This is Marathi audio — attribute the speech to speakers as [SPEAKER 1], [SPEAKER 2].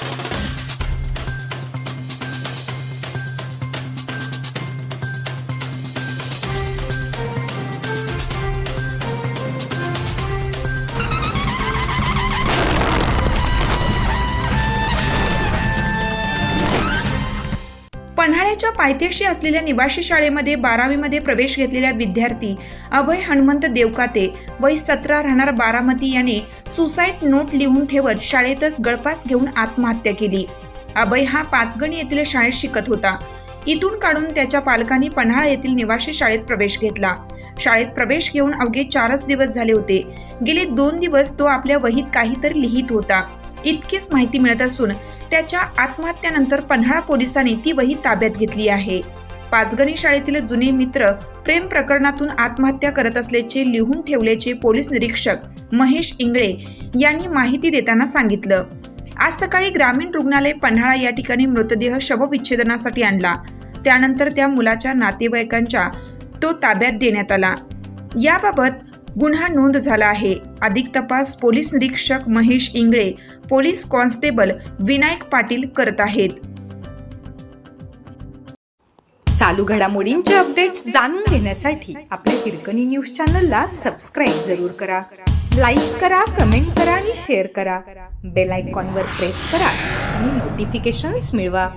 [SPEAKER 1] Thank you. पन्हाळ्याच्या पायथ्याशी असलेल्या निवासी शाळेमध्ये बारावीमध्ये प्रवेश घेतलेल्या विद्यार्थी अभय हनुमंत देवकाते वय सतरा राहणार बारामती याने सुसाईड नोट लिहून ठेवत शाळेतच गळपास घेऊन आत्महत्या केली. अभय हा पाचगणी येथील शाळेत शिकत होता. इथून काढून त्याच्या पालकांनी पन्हाळा येथील निवासी शाळेत प्रवेश घेतला. शाळेत प्रवेश घेऊन अवघे चारच दिवस झाले होते. गेले दोन दिवस तो आपल्या वहीत काहीतरी लिहित होता. इतकीच माहिती मिळत असून त्याच्या आत्महत्येनंतर पन्हाळा पोलिसांनी ती वही ताब्यात घेतली आहे. पाचगणी शाळेतील जुने मित्र प्रेम प्रकरणातून आत्महत्या करत असल्याचे लिहून ठेवल्याचे पोलीस निरीक्षक महेश इंगळे यांनी माहिती देताना सांगितलं. आज सकाळी ग्रामीण रुग्णालय पन्हाळा या ठिकाणी मृतदेह शवविच्छेदनासाठी आणला. त्यानंतर त्या मुलाच्या नातेवाईकांच्या तो ताब्यात देण्यात आला. याबाबत गुन्हा नोंद झाला आहे. अधिक तपास पोलीस निरीक्षक महेश इंगळे पोलीस कॉन्स्टेबल विनायक पाटील करत आहेत.
[SPEAKER 2] चालू घडामोडींचे अपडेट्स जाणून घेण्यासाठी आपल्या हिरकणी न्यूज चॅनलला सबस्क्राईब जरूर करा. लाईक करा कमेंट करा आणि शेअर करा. बेल आयकॉनवर प्रेस करा आणि नोटिफिकेशन्स मिळवा.